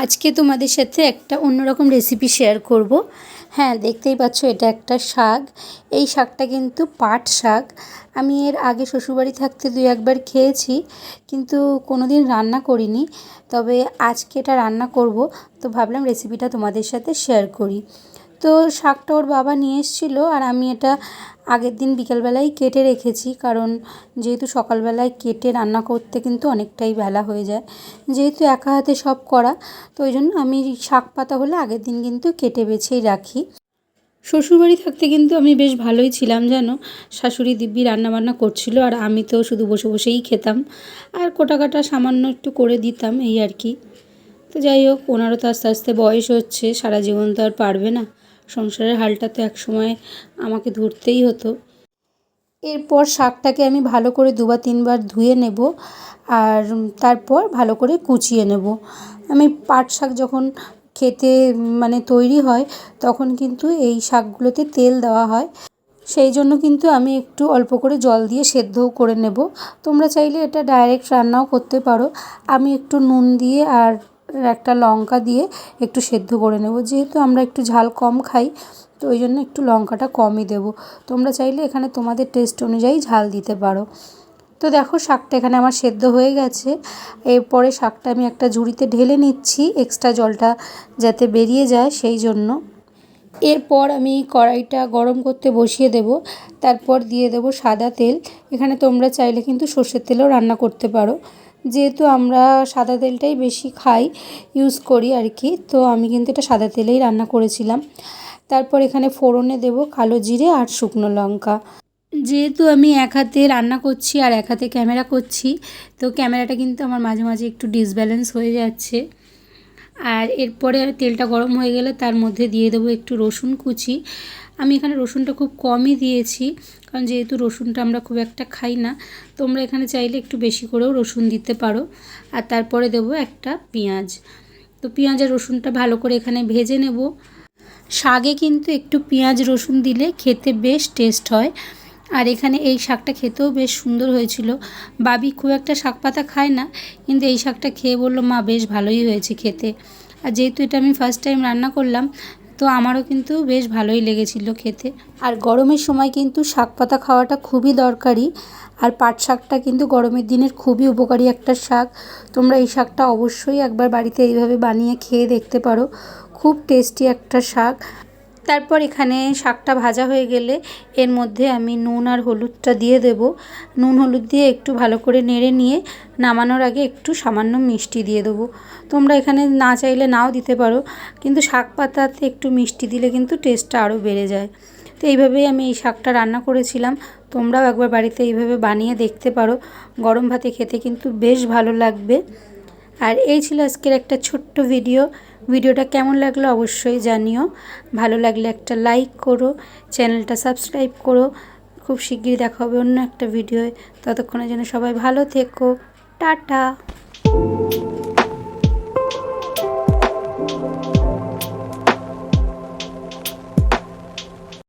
আজকে তোমাদের সাথে একটা অন্যরকম রেসিপি শেয়ার করব। হ্যাঁ দেখতেই পাচ্ছ এটা একটা শাক। এই শাকটা কিন্তু পাট শাক। আমি এর আগে শ্বশুরবাড়ি থাকতে দুই একবার খেয়েছি, কিন্তু কোনো দিন রান্না করিনি। তবে আজকে এটা রান্না করব, তো ভাবলাম রেসিপিটা তোমাদের সাথে শেয়ার করি। তো শাকটা ওর বাবা নিয়ে এসেছিল আর আমি এটা আগের দিন বিকেলবেলায় কেটে রেখেছি। কারণ যেহেতু সকালবেলায় কেটে রান্না করতে কিন্তু অনেকটাই বেলা হয়ে যায়। যেহেতু একা হাতে সব করা, তো ওই জন্য আমি শাক পাতা হলে আগের দিন কিন্তু কেটে বেছেই রাখি। শ্বশুরবাড়ি থাকতে কিন্তু আমি বেশ ভালোই ছিলাম, জানো? শাশুড়ি দিব্যি রান্নাবান্না করছিল আর আমি তো শুধু বসে বসেই খেতাম। আর কোটা কাটা সামান্য একটু করে দিতাম, এই আর কি। তো যাই হোক, ওনারও তো আস্তে আস্তে বয়স হচ্ছে, সারা জীবন তো আর পারবে না। সংসারের হালটা তো একসময় আমাকে ধরতেই হতো। এরপর শাকটাকে আমি ভালো করে দুবার তিনবার ধুয়ে নেব আর তারপর ভালো করে কুচিয়ে নেব। আমি পাট শাক যখন খেতে মানে তৈরি হয় তখন কিন্তু এই শাকগুলোতে তেল দেওয়া হয়। সেই জন্য কিন্তু আমি একটু অল্প করে জল দিয়ে সেদ্ধও করে নেব। তোমরা চাইলে এটা ডাইরেক্ট রান্নাও করতে পারো। আমি একটু নুন দিয়ে আর একটা লঙ্কা দিয়ে একটু সেদ্ধ করে নেব। যেহেতু আমরা একটু ঝাল কম খাই, তো ওই জন্য একটু লঙ্কাটা কমই দেবো। তোমরা চাইলে এখানে তোমাদের টেস্ট অনুযায়ী ঝাল দিতে পারো। তো দেখো শাকটা এখানে আমার সেদ্ধ হয়ে গেছে। এরপরে শাকটা আমি একটা ঝুড়িতে ঢেলে নিচ্ছি এক্সট্রা জলটা যাতে বেরিয়ে যায় সেই জন্য। এরপর আমি কড়াইটা গরম করতে বসিয়ে দেব, তারপর দিয়ে দেব সাদা তেল। এখানে তোমরা চাইলে কিন্তু সর্ষের তেলও রান্না করতে পারো। যেহেতু আমরা সাদা তেলটাই বেশি খাই ইউজ করি আর কি তো আমি কিন্তু এটা সাদা তেলেই রান্না করেছিলাম। তারপর এখানে ফোড়নে দেব কালো জিরে আর শুকনো লঙ্কা। যেহেতু আমি এক হাতে রান্না করছি আর এক হাতে ক্যামেরা করছি, তো ক্যামেরাটা কিন্তু আমার মাঝে মাঝে একটু ডিসব্যালেন্স হয়ে যাচ্ছে। আর এরপরে তেলটা গরম হয়ে গেলে তার মধ্যে দিয়ে দেবো একটু রসুন কুচি। আমি এখানে রসুনটা খুব কমই দিয়েছি, কারণ যেহেতু রসুনটা আমরা খুব একটা খাই না, তোমরা এখানে চাইলে একটু বেশি করেও রসুন দিতে পারো। আর তারপরে দেবো একটা পেঁয়াজ। তো পেঁয়াজ আর রসুনটা ভালো করে এখানে ভেজে নেব। শাগে কিন্তু একটু পেঁয়াজ রসুন দিলে খেতে বেশ টেস্ট হয়। আর এখানে এই শাকটা খেতেও বেশ সুন্দর হয়েছিল। বাবি খুব একটা শাক পাতা খায় না, কিন্তু এই শাকটা খেয়ে বলল, মা, বেশ ভালোই হয়েছে খেতে। আর যেহেতু এটা আমি ফার্স্ট টাইম রান্না করলাম, তো আমারও কিন্তু বেশ ভালোই লেগেছিল খেতে। আর গরমের সময় কিন্তু শাক পাতা খাওয়াটা খুবই দরকারি, আর পাট শাকটা কিন্তু গরমের দিনের খুবই উপকারী একটা শাক। তোমরা এই শাকটা অবশ্যই একবার বাড়িতে এইভাবে বানিয়ে খেয়ে দেখতে পারো। খুব টেস্টি একটা শাক। তারপর এখানে শাকটা ভাজা হয়ে গেলে এর মধ্যে আমি নুন আর হলুদটা দিয়ে দেব। নুন, হলুদ দিয়ে একটু ভালো করে নেড়ে নিয়ে নামানোর আগে একটু সামান্য মিষ্টি দিয়ে দেবো। তোমরা এখানে না চাইলে নাও দিতে পারো, কিন্তু শাক পাতাতে একটু মিষ্টি দিলে কিন্তু টেস্টটা আরও বেড়ে যায়। তো এইভাবেই আমি এই শাকটা রান্না করেছিলাম। তোমরাও একবার বাড়িতে এইভাবে বানিয়ে দেখতে পারো। গরম ভাতে খেতে কিন্তু বেশ ভালো লাগবে। আর এই ছিল আজকের একটা ছোট্ট ভিডিও। ভিডিওটা কেমন লাগল অবশ্যই জানিও। ভালো লাগলে একটা লাইক করো, চ্যানেলটা সাবস্ক্রাইব করো। খুব শিগগিরই দেখা হবে অন্য একটা ভিডিওয়। ততক্ষণের জন্য সবাই ভালো থেকো। টাটা!